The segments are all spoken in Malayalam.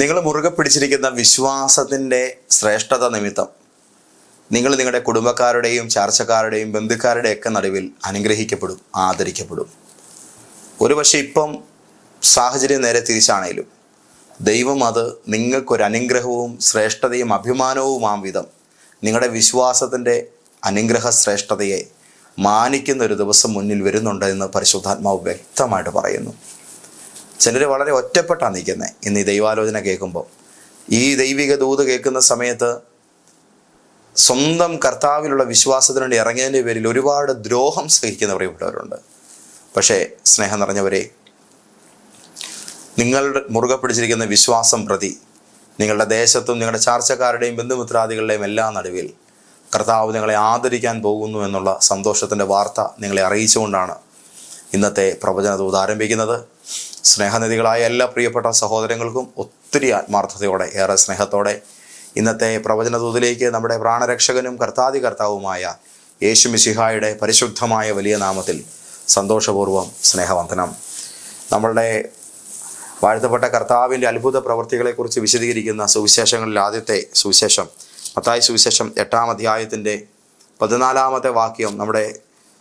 നിങ്ങൾ മുറുകെ പിടിച്ചിരിക്കുന്ന വിശ്വാസത്തിന്റെ ശ്രേഷ്ഠത നിമിത്തം നിങ്ങൾ നിങ്ങളുടെ കുടുംബക്കാരുടെയും ചാർച്ചക്കാരുടെയും ബന്ധുക്കാരുടെയൊക്കെ നടുവിൽ അനുഗ്രഹിക്കപ്പെടും ആദരിക്കപ്പെടും. ഒരുപക്ഷെ ഇപ്പം സാഹചര്യം നേരെ തിരിച്ചാണേലും ദൈവം അത് നിങ്ങൾക്കൊരു അനുഗ്രഹവും ശ്രേഷ്ഠതയും അഭിമാനവുമാം വിധം നിങ്ങളുടെ വിശ്വാസത്തിന്റെ അനുഗ്രഹ ശ്രേഷ്ഠതയെ മാനിക്കുന്ന ഒരു ദിവസം മുന്നിൽ വരുന്നുണ്ട് എന്ന് പരിശുദ്ധാത്മാവ് വ്യക്തമായിട്ട് പറയുന്നു. ചിലർ വളരെ ഒറ്റപ്പെട്ടാണ് നിൽക്കുന്നത് ഇന്ന് ഈ ദൈവാലോചന കേൾക്കുമ്പോൾ ഈ ദൈവിക ദൂത് കേൾക്കുന്ന സമയത്ത് സ്വന്തം കർത്താവിലുള്ള വിശ്വാസത്തിന് വേണ്ടി ഇറങ്ങിയതിന്റെ പേരിൽ ഒരുപാട് ദ്രോഹം സഹിക്കുന്ന പ്രിയപ്പെട്ടവരുണ്ട് പക്ഷേ സ്നേഹം നിറഞ്ഞവരെ നിങ്ങളുടെ മുറുകെ പിടിച്ചിരിക്കുന്ന വിശ്വാസം പ്രതി നിങ്ങളുടെ ദേശത്തും നിങ്ങളുടെ ചാർച്ചക്കാരുടെയും ബന്ധുമിത്രാദികളുടെയും എല്ലാ നടുവിൽ കർത്താവ് നിങ്ങളെ ആദരിക്കാൻ പോകുന്നു എന്നുള്ള സന്തോഷത്തിന്റെ വാർത്ത നിങ്ങളെ അറിയിച്ചുകൊണ്ടാണ് ഇന്നത്തെ പ്രവചന ദൂത് ആരംഭിക്കുന്നത്. സ്നേഹനിധികളായ എല്ലാ പ്രിയപ്പെട്ട സഹോദരങ്ങൾക്കും ഒത്തിരി ആത്മാർത്ഥതയോടെ ഏറെ സ്നേഹത്തോടെ ഇന്നത്തെ പ്രവചന ദൂതിലേക്ക് നമ്മുടെ പ്രാണരക്ഷകനും കർത്താതി കർത്താവുമായ യേശു മിശിഹായുടെ പരിശുദ്ധമായ വലിയ നാമത്തിൽ സന്തോഷപൂർവം സ്നേഹവന്ദനം. നമ്മളുടെ വാഴ്ത്തപ്പെട്ട കർത്താവിന്റെ അത്ഭുത പ്രവർത്തികളെക്കുറിച്ച് വിശദീകരിക്കുന്ന സുവിശേഷങ്ങളിൽ ആദ്യത്തെ സുവിശേഷം മത്തായി സുവിശേഷം എട്ടാം അധ്യായത്തിന്റെ പതിനാലാമത്തെ വാക്യം നമ്മുടെ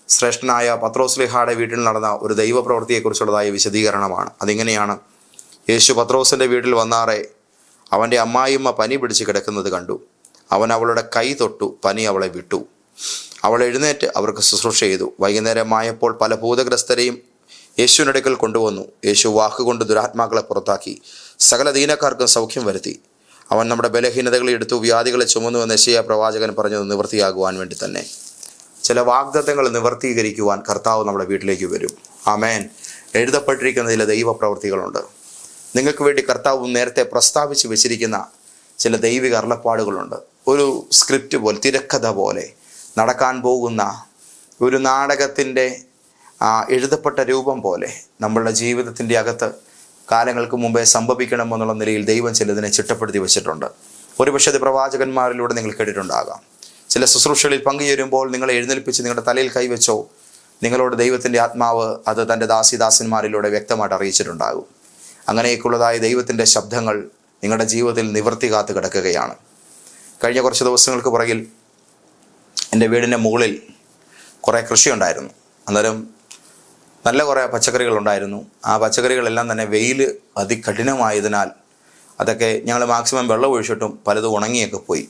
ശ്രേഷ്ഠനായ പത്രോസ്ലിഹായുടെ വീട്ടിൽ നടന്ന ഒരു ദൈവപ്രവൃത്തിയെക്കുറിച്ചുള്ളതായ വിശദീകരണമാണ്. അതിങ്ങനെയാണ് യേശു പത്രോസിന്റെ വീട്ടിൽ വന്നാറെ അവന്റെ അമ്മായിമ്മ പനി പിടിച്ച് കിടക്കുന്നത് കണ്ടു. അവൻ അവളുടെ കൈ തൊട്ടു പനി അവളെ വിട്ടു. അവൾ എഴുന്നേറ്റ് അവർക്ക് ശുശ്രൂഷ ചെയ്തു. വൈകുന്നേരമായപ്പോൾ പല ഭൂതഗ്രസ്തരെയും യേശുവിനടുക്കൽ കൊണ്ടുവന്നു. യേശു വാക്കുകൊണ്ട് ദുരാത്മാക്കളെ പുറത്താക്കി. സകല ദീനക്കാർക്കും സൗഖ്യം വരുത്തി. അവൻ നമ്മുടെ ബലഹീനതകളെ എടുത്തു വ്യാധികളെ ചുമന്നു എന്ന് യശയ പ്രവാചകൻ പറഞ്ഞത് നിവൃത്തിയാകുവാൻ വേണ്ടി തന്നെ. ചില വാഗ്ദത്തങ്ങൾ നിവർത്തീകരിക്കുവാൻ കർത്താവ് നമ്മുടെ വീട്ടിലേക്ക് വരും. ആമേൻ. എഴുതപ്പെട്ടിരിക്കുന്ന ചില ദൈവപ്രവൃത്തികളുണ്ട്. നിങ്ങൾക്ക് വേണ്ടി കർത്താവ് നേരത്തെ പ്രസ്താവിച്ച് വെച്ചിരിക്കുന്ന ചില ദൈവിക അരുളപ്പാടുകളുണ്ട്. ഒരു സ്ക്രിപ്റ്റ് പോലെ തിരക്കഥ പോലെ നടക്കാൻ പോകുന്ന ഒരു നാടകത്തിന്റെ എഴുതപ്പെട്ട രൂപം പോലെ നമ്മളുടെ ജീവിതത്തിന്റെ അകത്ത് കാലങ്ങൾക്ക് മുമ്പേ സംഭവിക്കണമെന്നുള്ള നിലയിൽ ദൈവം ചിലതിനെ ചിട്ടപ്പെടുത്തി വെച്ചിട്ടുണ്ട്. ഒരുപക്ഷെ അത് പ്രവാചകന്മാരിലൂടെ നിങ്ങൾ കേട്ടിട്ടുണ്ടാകാം. ചില ശുശ്രൂഷകളിൽ പങ്കുചേരുമ്പോൾ നിങ്ങളെ എഴുന്നേൽപ്പിച്ച് നിങ്ങളുടെ തലയിൽ കൈവച്ചോ? നിങ്ങളോട് ദൈവത്തിന്റെ ആത്മാവ് അത് തന്റെ ദാസിദാസന്മാരിലൂടെ വ്യക്തമായിട്ട് അറിയിച്ചിട്ടുണ്ടാകും. അങ്ങനെയൊക്കെയുള്ളതായ ദൈവത്തിന്റെ ശബ്ദങ്ങൾ നിങ്ങളുടെ ജീവിതത്തിൽ നിവൃത്തി കാത്തു കിടക്കുകയാണ്. കഴിഞ്ഞ കുറച്ച് ദിവസങ്ങൾക്ക് പുറകിൽ എന്റെ വീടിന്റെ മുകളിൽ കുറേ കൃഷിയുണ്ടായിരുന്നു. അന്നേരം നല്ല കുറേ പച്ചക്കറികളുണ്ടായിരുന്നു. ആ പച്ചക്കറികളെല്ലാം തന്നെ വെയിൽ അതികഠിനമായതിനാൽ അതൊക്കെ ഞങ്ങൾ മാക്സിമം വെള്ളം ഒഴിച്ചിട്ടും പലതും ഉണങ്ങിയൊക്കെ പോയി.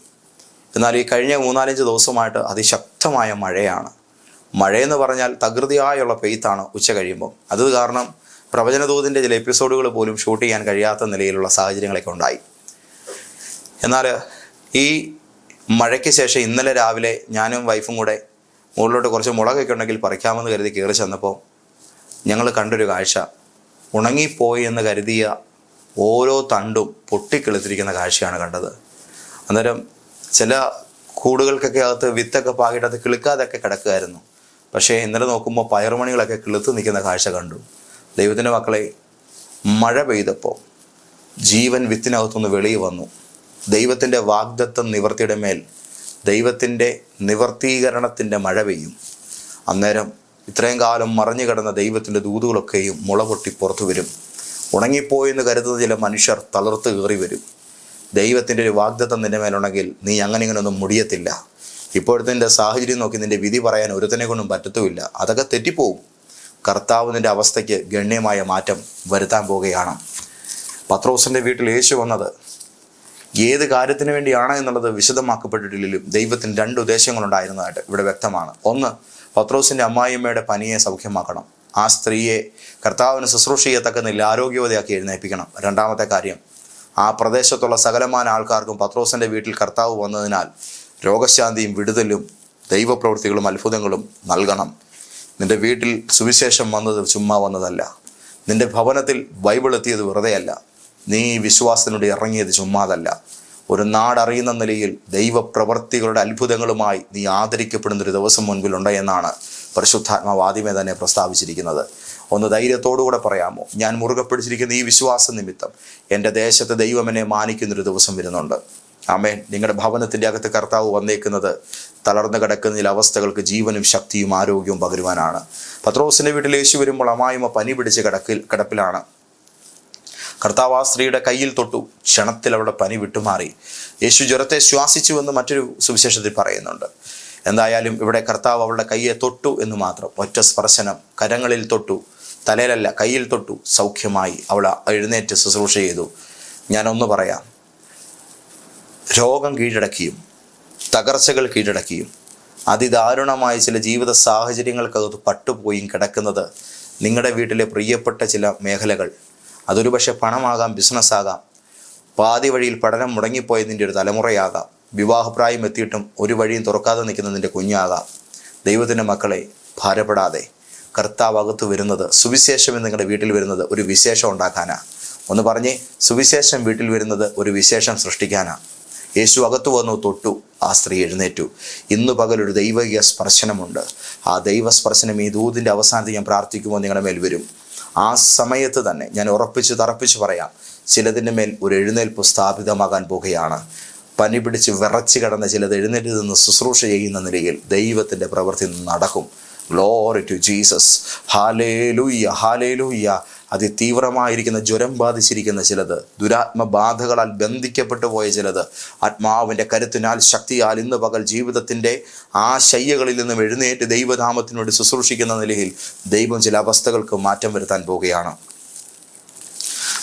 എന്നാൽ ഈ കഴിഞ്ഞ മൂന്നാലഞ്ച് ദിവസമായിട്ട് അതിശക്തമായ മഴയാണ്. മഴയെന്ന് പറഞ്ഞാൽ തകൃതിയായുള്ള പെയ്ത്താണ് ഉച്ച കഴിയുമ്പോൾ അത് കാരണം പ്രവചനദൂതിന്റെ ചില എപ്പിസോഡുകൾ പോലും ഷൂട്ട് ചെയ്യാൻ കഴിയാത്ത നിലയിലുള്ള സാഹചര്യങ്ങളൊക്കെ ഉണ്ടായി. എന്നാൽ ഈ മഴയ്ക്ക് ശേഷം ഇന്നലെ രാവിലെ ഞാനും വൈഫും കൂടെ മുകളിലോട്ട് കുറച്ച് മുളകൊക്കെ ഉണ്ടെങ്കിൽ പറിക്കാമെന്ന് കരുതി കയറി ചെന്നപ്പോൾ ഞങ്ങൾ കണ്ടൊരു കാഴ്ച. ഉണങ്ങിപ്പോയി എന്ന് കരുതിയ ഓരോ തണ്ടും പൊട്ടിക്കിളുത്തിരിക്കുന്ന കാഴ്ചയാണ് കണ്ടത്. അന്നേരം ചില കൂടുകൾക്കൊക്കെ അകത്ത് വിത്തൊക്കെ പാകിയിട്ട് അത് കിളുക്കാതൊക്കെ കിടക്കുമായിരുന്നു പക്ഷേ ഇന്നലെ നോക്കുമ്പോൾ പയറുമണികളൊക്കെ കിളുത്ത് നിൽക്കുന്ന കാഴ്ച കണ്ടു. ദൈവത്തിന്റെ മക്കളെ മഴ പെയ്തപ്പോൾ ജീവൻ വിത്തിനകത്തുനിന്ന് വെളിയിൽ വന്നു. ദൈവത്തിന്റെ വാഗ്ദത്തം നിവർത്തിയുടെ മേൽ ദൈവത്തിന്റെ നിവർത്തീകരണത്തിന്റെ മഴ പെയ്യും. അന്നേരം ഇത്രയും കാലം മറഞ്ഞു കിടന്ന ദൈവത്തിന്റെ ദൂതുകളൊക്കെയും മുള പൊട്ടി പുറത്തു വരും. ഉണങ്ങിപ്പോയെന്ന് കരുതുന്ന ചില മനുഷ്യർ തളർത്ത് കയറി വരും. ദൈവത്തിന്റെ ഒരു വാഗ്ദത്തം നിന്റെ മേലുണ്ടെങ്കിൽ നീ അങ്ങനെ ഇങ്ങനെയൊന്നും മുടിയത്തില്ല. ഇപ്പോഴത്തെ നിന്റെ സാഹചര്യം നോക്കി നിന്റെ വിധി പറയാൻ ഒരുത്തനെ കൊണ്ടും പറ്റത്തുമില്ല. അതൊക്കെ തെറ്റിപ്പോവും. കർത്താവ് നിന്റെ അവസ്ഥയ്ക്ക് ഗണ്യമായ മാറ്റം വരുത്താൻ പോവുകയാണ്. പത്രോസിന്റെ വീട്ടിൽ യേശു വന്നത് ഏത് കാര്യത്തിന് വേണ്ടിയാണ് എന്നുള്ളത് വിശദമാക്കപ്പെട്ടിട്ടില്ലെങ്കിലും ദൈവത്തിന് രണ്ട് ഉദ്ദേശങ്ങളുണ്ടായിരുന്നതായിട്ട് ഇവിടെ വ്യക്തമാണ്. ഒന്ന് പത്രോസിന്റെ അമ്മായിയമ്മയുടെ പനിയെ സൗഖ്യമാക്കണം. ആ സ്ത്രീയെ കർത്താവിന് ശുശ്രൂഷ നില ആരോഗ്യവതയാക്കി എഴുന്നേൽപ്പിക്കണം. രണ്ടാമത്തെ കാര്യം ആ പ്രദേശത്തുള്ള സകലമാന ആൾക്കാർക്കും പത്രോസിന്റെ വീട്ടിൽ കർത്താവ് വന്നതിനാൽ രോഗശാന്തിയും വിടുതലും ദൈവപ്രവൃത്തികളും അത്ഭുതങ്ങളും നൽകണം. നിന്റെ വീട്ടിൽ സുവിശേഷം വന്നത് ചുമ്മാ വന്നതല്ല. നിന്റെ ഭവനത്തിൽ ബൈബിൾ എത്തിയത് വെറുതെയല്ല. നീ വിശ്വാസത്തിനോട് ഇറങ്ങിയത് ചുമ്മാതല്ല. ഒരു നാടറിയുന്ന നിലയിൽ ദൈവപ്രവർത്തികളുടെ അത്ഭുതങ്ങളുമായി നീ ആദരിക്കപ്പെടുന്നൊരു ദിവസം മുൻപിലുണ്ട് എന്നാണ് പരിശുദ്ധാത്മാവ് ആദ്യമേ തന്നെ പ്രസ്താവിച്ചിരിക്കുന്നത്. ഒന്ന് ധൈര്യത്തോടുകൂടെ പറയാമോ? ഞാൻ മുറുകെ പിടിച്ചിരിക്കുന്ന ഈ വിശ്വാസ നിമിത്തം എന്റെ ദേശത്തെ ദൈവം എന്നെ മാനിക്കുന്നൊരു ദിവസം വരുന്നുണ്ട്. ആമേൻ. നിങ്ങളുടെ ഭവനത്തിന്റെ അകത്ത് കർത്താവ് വന്നേക്കുന്നത് തളർന്നു കിടക്കുന്ന അവസ്ഥകൾക്ക് ജീവനും ശക്തിയും ആരോഗ്യവും പകരുവാനാണ്. പത്രോസിന്റെ വീട്ടിൽ യേശു വരുമ്പോൾ അമായിമ പനി പിടിച്ച് കിടക്കിൽ കിടപ്പിലാണ്. കർത്താവ് ആ സ്ത്രീയുടെ കയ്യിൽ തൊട്ടു. ക്ഷണത്തിൽ അവളുടെ പനി വിട്ടുമാറി. യേശു ജ്വരത്തെ ശ്വാസിച്ചുവെന്ന് മറ്റൊരു സുവിശേഷത്തിൽ പറയുന്നുണ്ട്. എന്തായാലും ഇവിടെ കർത്താവ് അവളുടെ കയ്യെ തൊട്ടു എന്ന് മാത്രം. ഒറ്റ സ്പർശനം. കരങ്ങളിൽ തൊട്ടു. തലയിലല്ല കയ്യിൽ തൊട്ടു. സൗഖ്യമായി അവൾ എഴുന്നേറ്റ് ശുശ്രൂഷ ചെയ്തു. ഞാനൊന്ന് പറയാം. രോഗം കീഴടക്കിയും തകർച്ചകൾ കീഴടക്കിയും അതിദാരുണമായ ചില ജീവിത സാഹചര്യങ്ങൾക്കകത്ത് പട്ടുപോയും കിടക്കുന്നത് നിങ്ങളുടെ വീട്ടിലെ പ്രിയപ്പെട്ട ചില മേഖലകൾ. അതൊരു പക്ഷേ പണമാകാം ബിസിനസ്സാകാം. പാതി വഴിയിൽ പഠനം മുടങ്ങിപ്പോയതിന്റെ ഒരു തലമുറയാകാം. വിവാഹപ്രായം എത്തിയിട്ടും ഒരു വഴിയും തുറക്കാതെ നിൽക്കുന്നതിന്റെ കുഞ്ഞാകാം. ദൈവത്തിന്റെ മക്കളെ ഭാരപ്പെടാതെ. കർത്താവ് അകത്ത് വരുന്നത് സുവിശേഷം നിങ്ങളുടെ വീട്ടിൽ വരുന്നത് ഒരു വിശേഷം ഉണ്ടാക്കാനാണ് ഒന്ന് പറഞ്ഞേ സുവിശേഷം വീട്ടിൽ വരുന്നത് ഒരു വിശേഷം സൃഷ്ടിക്കാനാണ് യേശു അകത്തു വന്നു തൊട്ടു ആ സ്ത്രീ എഴുന്നേറ്റു. ഇന്ന് പകലൊരു ദൈവിക സ്പർശനമുണ്ട്. ആ ദൈവ സ്പർശനം ഈ ദൂതിന്റെ അവസാനത്തിൽ ഞാൻ പ്രാർത്ഥിക്കുമോ നിങ്ങളുടെ മേൽ വരും. ആ സമയത്ത് തന്നെ ഞാൻ ഉറപ്പിച്ച് തറപ്പിച്ച് പറയാം ചിലതിന്റെ മേൽ ഒരു എഴുന്നേൽപ്പ് സ്ഥാപിതമാകാൻ പോകുകയാണ്. പനി പിടിച്ച് വിറച്ച് കിടന്ന ചിലത് എഴുന്നേറ്റ് നിന്ന് ശുശ്രൂഷ ചെയ്യുന്ന നിലയിൽ ദൈവത്തിന്റെ പ്രവൃത്തി നടക്കും. Glory to Jesus hallelujah hallelujah അതിതീവ്രമായിരിക്കുന്ന ജ്വരം ബാധിച്ചിരിക്കുന്ന ചിലത് ദുരാത്മബാധകളാൽ ബന്ധിക്കപ്പെട്ടു പോയ ചിലത് ആത്മാവിന്റെ കരുത്തിനാൽ ശക്തിയാൽ ഇന്ന് പകൽ ജീവിതത്തിന്റെ ആ ശയ്യകളിൽ നിന്നും എഴുന്നേറ്റ് ദൈവധാമത്തിനോട് ശുശ്രൂഷിക്കുന്ന നിലയിൽ ദൈവം ചില അവസ്ഥകൾക്ക് മാറ്റം വരുത്താൻ പോവുകയാണ്.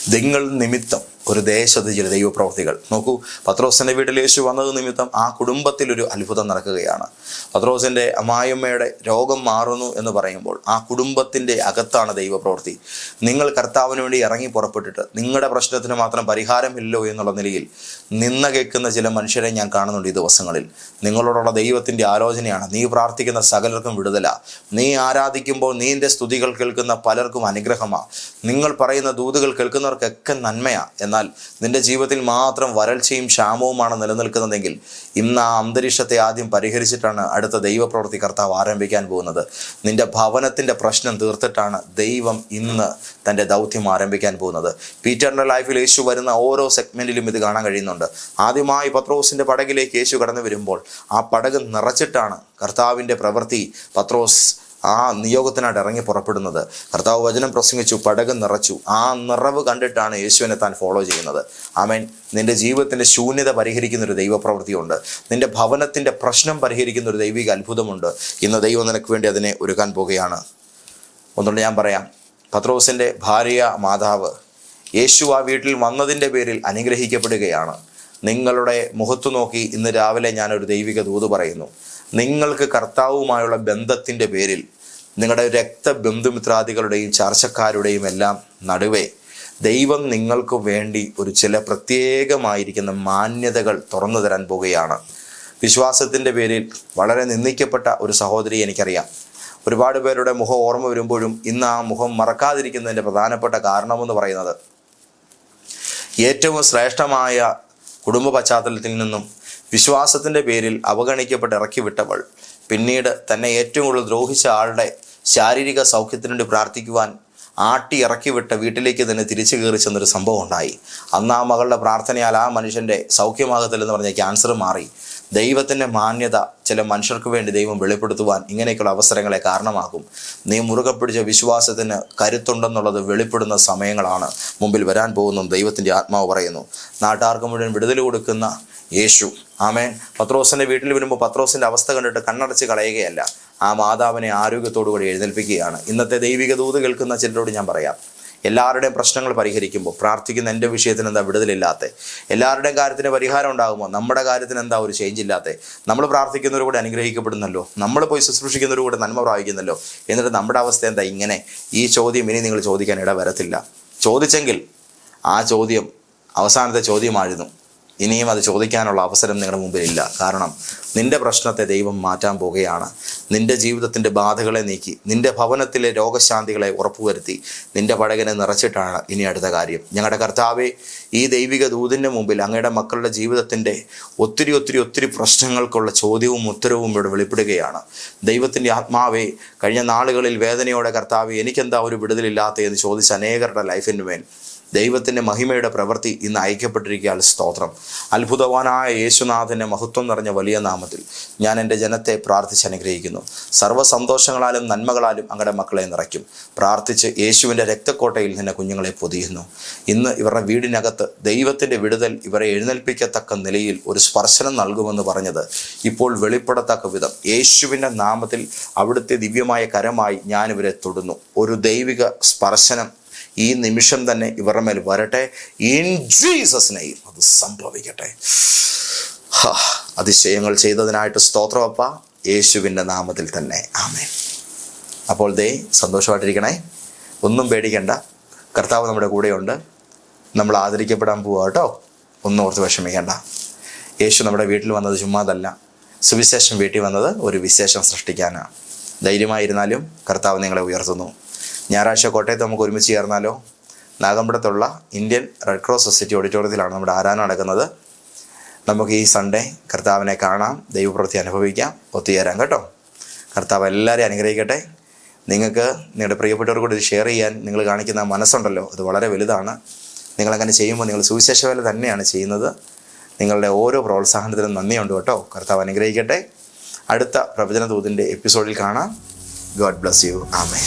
നിങ്ങൾ നിമിത്തം ഒരു ദേശത്ത് ചില ദൈവപ്രവർത്തികൾ. നോക്കൂ പത്രോസിന്റെ വീട്ടിൽ യേശു വന്നത് നിമിത്തം ആ കുടുംബത്തിൽ ഒരു അത്ഭുതം നടക്കുകയാണ്. പത്രോസിന്റെ അമ്മായിയമ്മയുടെ രോഗം മാറുന്നു എന്ന് പറയുമ്പോൾ ആ കുടുംബത്തിന്റെ അകത്താണ് ദൈവപ്രവൃത്തി. നിങ്ങൾ കർത്താവിന് വേണ്ടി ഇറങ്ങി പുറപ്പെട്ടിട്ട് നിങ്ങളുടെ പ്രശ്നത്തിന് മാത്രം പരിഹാരമില്ലോ എന്നുള്ള നിലയിൽ നിന്ന കേൾക്കുന്ന ചില മനുഷ്യരെ ഞാൻ കാണുന്നുണ്ട് ഈ ദിവസങ്ങളിൽ. നിങ്ങളോടുള്ള ദൈവത്തിന്റെ ആലോചനയാണ്. നീ പ്രാർത്ഥിക്കുന്ന സകലർക്കും വിടുതല. നീ ആരാധിക്കുമ്പോൾ നീന്റെ സ്തുതികൾ കേൾക്കുന്ന പലർക്കും അനുഗ്രഹമാണ് നിങ്ങൾ പറയുന്ന ദൂതുകൾ കേൾക്കുന്നവർക്കൊക്കെ നന്മയാ. എന്നാൽ നിന്റെ ജീവിതത്തിൽ മാത്രം വരൾച്ചയും ക്ഷാമവുമാണ് നിലനിൽക്കുന്നതെങ്കിൽ ഇന്ന് ആ അന്തരീക്ഷത്തെ ആദ്യം പരിഹരിച്ചിട്ടാണ് അടുത്ത ദൈവപ്രവൃത്തി കർത്താവ് ആരംഭിക്കാൻ പോകുന്നത്. നിന്റെ ഭവനത്തിന്റെ പ്രശ്നം തീർത്തിട്ടാണ് ദൈവം ഇന്ന് തന്റെ ദൗത്യം ആരംഭിക്കാൻ പോകുന്നത്. പീറ്ററിന്റെ ലൈഫിൽ യേശു വരുന്ന ഓരോ സെഗ്മെന്റിലും ഇത് കാണാൻ കഴിയുന്നുണ്ട്. ആദ്യമായി പത്രോസിന്റെ പടകിലേക്ക് യേശു കടന്നു വരുമ്പോൾ ആ പടക് നിറച്ചിട്ടാണ് കർത്താവിന്റെ പ്രവൃത്തി. പത്രോസ് ആ നിയോഗത്തിനായിട്ട് ഇറങ്ങി പുറപ്പെടുന്നത്. കർത്താവ് വചനം പ്രസംഗിച്ചു പടക് നിറച്ചു. ആ നിറവ് കണ്ടിട്ടാണ് യേശുവിനെ താൻ ഫോളോ ചെയ്യുന്നത്. ആമേൻ. നിന്റെ ജീവിതത്തിന്റെ ശൂന്യത പരിഹരിക്കുന്ന ഒരു ദൈവപ്രവൃത്തിയുണ്ട്. നിന്റെ ഭവനത്തിന്റെ പ്രശ്നം പരിഹരിക്കുന്ന ഒരു ദൈവിക അത്ഭുതമുണ്ട്. ഇന്ന് ദൈവം നിനക്ക് വേണ്ടി അതിനെ ഒരുക്കാൻ പോകുകയാണ്. ഒന്നുകൊണ്ട് ഞാൻ പറയാം. പത്രോസിന്റെ ഭാര്യ മാതാവ് യേശു ആ വീട്ടിൽ വന്നതിന്റെ പേരിൽ അനുഗ്രഹിക്കപ്പെടുകയാണ്. നിങ്ങളുടെ മുഖത്തു നോക്കി ഇന്ന് രാവിലെ ഞാനൊരു ദൈവിക ദൂത് പറയുന്നു. നിങ്ങൾക്ക് കർത്താവുമായുള്ള ബന്ധത്തിന്റെ പേരിൽ നിങ്ങളുടെ രക്തബന്ധുമിത്രാദികളുടെയും ചർച്ചക്കാരുടെയും എല്ലാം നടുവേ ദൈവം നിങ്ങൾക്ക് വേണ്ടി ഒരു ചില പ്രത്യേകമായിരിക്കുന്ന മാന്യതകൾ തുറന്നു തരാൻ പോവുകയാണ് വിശ്വാസത്തിന്റെ പേരിൽ വളരെ നിന്ദിക്കപ്പെട്ട ഒരു സഹോദരി എനിക്കറിയാം. ഒരുപാട് പേരുടെ മുഖം ഓർമ്മ വരുമ്പോഴും ഇന്ന് ആ മുഖം മറക്കാതിരിക്കുന്നതിന്റെ പ്രധാനപ്പെട്ട കാരണമെന്ന് പറയുന്നത് ഏറ്റവും ശ്രേഷ്ഠമായ കുടുംബ പശ്ചാത്തലത്തിൽ നിന്നും വിശ്വാസത്തിന്റെ പേരിൽ അവഗണിക്കപ്പെട്ട് ഇറക്കി വിട്ടവൾ പിന്നീട് തന്നെ ഏറ്റവും കൂടുതൽ ദ്രോഹിച്ച ആളുടെ ശാരീരിക സൗഖ്യത്തിനു വേണ്ടി പ്രാർത്ഥിക്കുവാൻ ആട്ടി ഇറക്കി വിട്ട വീട്ടിലേക്ക് തന്നെ തിരിച്ചു കയറി ചെന്നൊരു സംഭവം ഉണ്ടായി. അന്ന് ആ മകളുടെ പ്രാർത്ഥനയാൽ ആ മനുഷ്യന്റെ സൗഖ്യമാകത്തില്ലെന്ന് പറഞ്ഞ ക്യാൻസർ മാറി. ദൈവത്തിന്റെ മാന്യത ചില മനുഷ്യർക്ക് വേണ്ടി ദൈവം വെളിപ്പെടുത്തുവാൻ ഇങ്ങനെയൊക്കെയുള്ള അവസരങ്ങളെ കാരണമാകും. നീ മുറുകെ പിടിച്ച വിശ്വാസത്തിന് കരുത്തുണ്ടെന്നുള്ളത് വെളിപ്പെടുന്ന സമയങ്ങളാണ് മുമ്പിൽ വരാൻ പോകുന്നു ദൈവത്തിന്റെ ആത്മാവ് പറയുന്നു. നാട്ടാർക്ക് മുഴുവൻ വിടുതൽ കൊടുക്കുന്ന യേശു ആമേൻ. പത്രോസിന്റെ വീട്ടിൽ വരുമ്പോൾ പത്രോസിന്റെ അവസ്ഥ കണ്ടിട്ട് കണ്ണടച്ച് കളയുകയല്ല. ആ മാതാവിനെ ആരോഗ്യത്തോടുകൂടി എഴുന്നേൽപ്പിക്കുകയാണ്. ഇന്നത്തെ ദൈവിക ദൂത് കേൾക്കുന്ന ചിലരോട് ഞാൻ പറയാം. എല്ലാവരുടെയും പ്രശ്നങ്ങൾ പരിഹരിക്കുമ്പോൾ പ്രാർത്ഥിക്കുന്ന എന്റെ വിഷയത്തിന് എന്താ വിടുതലില്ലാത്ത? എല്ലാവരുടെയും കാര്യത്തിന് പരിഹാരം ഉണ്ടാകുമോ? നമ്മുടെ കാര്യത്തിന് എന്താ ഒരു ചേഞ്ച് ഇല്ലാത്ത? നമ്മൾ പ്രാർത്ഥിക്കുന്നവർ കൂടെ അനുഗ്രഹിക്കപ്പെടുന്നല്ലോ? നമ്മൾ പോയി ശുശ്രൂഷിക്കുന്നവർ കൂടെ നന്മ പ്രാപിക്കുന്നല്ലോ? എന്നിട്ട് നമ്മുടെ അവസ്ഥ എന്താ ഇങ്ങനെ? ഈ ചോദ്യം ഇനി നിങ്ങൾ ചോദിക്കാൻ ഇടവരത്തില്ല. ചോദിച്ചെങ്കിൽ ആ ചോദ്യം അവസാനത്തെ ചോദ്യമായിരുന്നു ഇനിയും അത് ചോദിക്കാനുള്ള അവസരം നിങ്ങളുടെ മുമ്പിൽ ഇല്ല കാരണം നിന്റെ പ്രശ്നത്തെ ദൈവം മാറ്റാൻ പോകുകയാണ് നിന്റെ ജീവിതത്തിന്റെ ബാധകളെ നീക്കി നിന്റെ ഭവനത്തിലെ രോഗശാന്തികളെ ഉറപ്പുവരുത്തി നിന്റെ പടകനെ നിറച്ചിട്ടാണ് ഇനി അടുത്ത കാര്യം. ഞങ്ങളുടെ കർത്താവെ ഈ ദൈവിക ദൂതിന്റെ മുമ്പിൽ അങ്ങയുടെ മക്കളുടെ ജീവിതത്തിന്റെ ഒത്തിരി ഒത്തിരി ഒത്തിരി പ്രശ്നങ്ങൾക്കുള്ള ചോദ്യവും ഉത്തരവും ഇവിടെ വെളിപ്പെടുകയാണ്. ദൈവത്തിന്റെ ആത്മാവെ കഴിഞ്ഞ നാളുകളിൽ വേദനയോടെ കർത്താവെ എനിക്കെന്താ ഒരു വിടുതലില്ലാത്ത എന്ന് ചോദിച്ച അനേകരുടെ ലൈഫിന് മേൽ ദൈവത്തിന്റെ മഹിമയുടെ പ്രവൃത്തി ഇന്ന് അയക്കപ്പെട്ടിരിക്കാൻ സ്തോത്രം. അത്ഭുതവാനായ യേശുനാഥന്റെ മഹത്വം നിറഞ്ഞ വലിയ നാമത്തിൽ ഞാൻ എന്റെ ജനത്തെ പ്രാർത്ഥിച്ച് അനുഗ്രഹിക്കുന്നു. സർവ സന്തോഷങ്ങളാലും നന്മകളാലും അങ്ങടെ മക്കളെ നിറയ്ക്കും. പ്രാർത്ഥിച്ച് യേശുവിന്റെ രക്തക്കോട്ടയിൽ നിന്നെ കുഞ്ഞുങ്ങളെ പൊതിയുന്നു. ഇന്ന് ഇവരുടെ വീടിനകത്ത് ദൈവത്തിന്റെ വിടുതൽ ഇവരെ എഴുന്നേൽപ്പിക്കത്തക്ക നിലയിൽ ഒരു സ്പർശനം നൽകുമെന്ന് പറഞ്ഞത് ഇപ്പോൾ വെളിപ്പെടത്തക്ക വിധം. യേശുവിന്റെ നാമത്തിൽ അവിടുത്തെ ദിവ്യമായ കരമായി ഞാനിവരെ തൊടുന്നു. ഒരു ദൈവിക സ്പർശനം ഈ നിമിഷം തന്നെ ഇവരുടെ മേൽ വരട്ടെ. ഇൻ ജീസസ് അത് സംഭവിക്കട്ടെ. അതിശയങ്ങൾ ചെയ്തതിനായിട്ട് സ്തോത്രമപ്പ യേശുവിന്റെ നാമത്തിൽ തന്നെ. ആമേ അപ്പോൾ ദേ സന്തോഷമായിട്ടിരിക്കണേ. ഒന്നും പേടിക്കണ്ട. കർത്താവ് നമ്മുടെ കൂടെയുണ്ട്. നമ്മൾ ആദരിക്കപ്പെടാൻ പോവുക കേട്ടോ. ഒന്നും ഓർത്ത് വിഷമിക്കേണ്ട. യേശു നമ്മുടെ വീട്ടിൽ വന്നത് ചുമ്മാതല്ല. സുവിശേഷം വീട്ടിൽ വന്നത് ഒരു വിശേഷം സൃഷ്ടിക്കാനാണ് ധൈര്യമായിരുന്നാലും കർത്താവ് നിങ്ങളെ ഉയർത്തുന്നു. ഞായറാഴ്ച കോട്ടയത്ത് നമുക്ക് ഒരുമിച്ച് ചേർന്നാലോ? നാഗമ്പടത്തുള്ള ഇന്ത്യൻ റെഡ് ക്രോസ് സൊസൈറ്റി ഓഡിറ്റോറിയത്തിലാണ് നമ്മുടെ ആരാധന നടക്കുന്നത്. നമുക്ക് ഈ സൺഡേ കർത്താവിനെ കാണാം ദൈവപ്രവൃത്തി അനുഭവിക്കാം ഒത്തുചേരാം കേട്ടോ. കർത്താവ് എല്ലാവരെയും അനുഗ്രഹിക്കട്ടെ. നിങ്ങൾക്ക് നിങ്ങളുടെ പ്രിയപ്പെട്ടവർ കൂടി ഇത് ഷെയർ ചെയ്യാൻ നിങ്ങൾ കാണിക്കുന്ന മനസ്സുണ്ടല്ലോ അത് വളരെ വലുതാണ്. നിങ്ങളങ്ങനെ ചെയ്യുമ്പോൾ നിങ്ങൾ സുവിശേഷ വേല തന്നെയാണ് ചെയ്യുന്നത്. നിങ്ങളുടെ ഓരോ പ്രോത്സാഹനത്തിനും നന്ദിയുണ്ട് കേട്ടോ. കർത്താവ് അനുഗ്രഹിക്കട്ടെ. അടുത്ത പ്രവചന എപ്പിസോഡിൽ കാണാം. ഗോഡ് ബ്ലസ് യു ആമേ